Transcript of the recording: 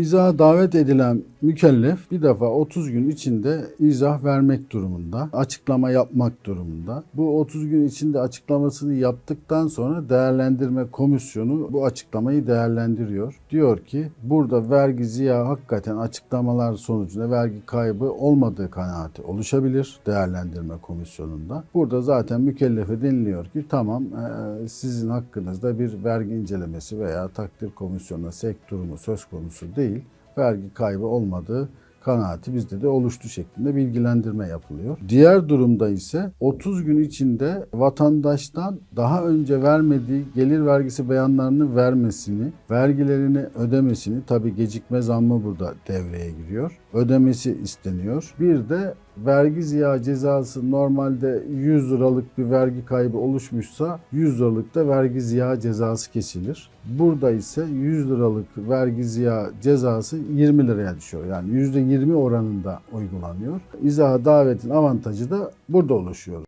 İzaha davet edilen mükellef bir defa 30 gün içinde izah vermek durumunda, açıklama yapmak durumunda. Bu 30 gün içinde açıklamasını yaptıktan sonra değerlendirme komisyonu bu açıklamayı değerlendiriyor. Diyor ki burada vergi ziya hakikaten açıklamalar sonucunda vergi kaybı olmadığı kanaati oluşabilir değerlendirme komisyonunda. Burada zaten mükellefe deniliyor ki tamam eee, sizin hakkınızda bir vergi incelemesi veya takdir komisyonuna sevk durumu söz konusu değil. Vergi kaybı olmadığı kanaati bizde de oluştu şeklinde bilgilendirme yapılıyor. Diğer durumda ise 30 gün içinde vatandaştan daha önce vermediği gelir vergisi beyanlarını vermesini, vergilerini ödemesini, tabi gecikme zammı burada devreye giriyor. Ödemesi isteniyor. Bir de vergi ziya cezası normalde 100 liralık bir vergi kaybı oluşmuşsa 100 liralık da vergi ziya cezası kesilir. Burada ise 100 liralık vergi ziya cezası 20 liraya düşüyor. Yani %20 oranında uygulanıyor. İzaha davetin avantajı da burada oluşuyor.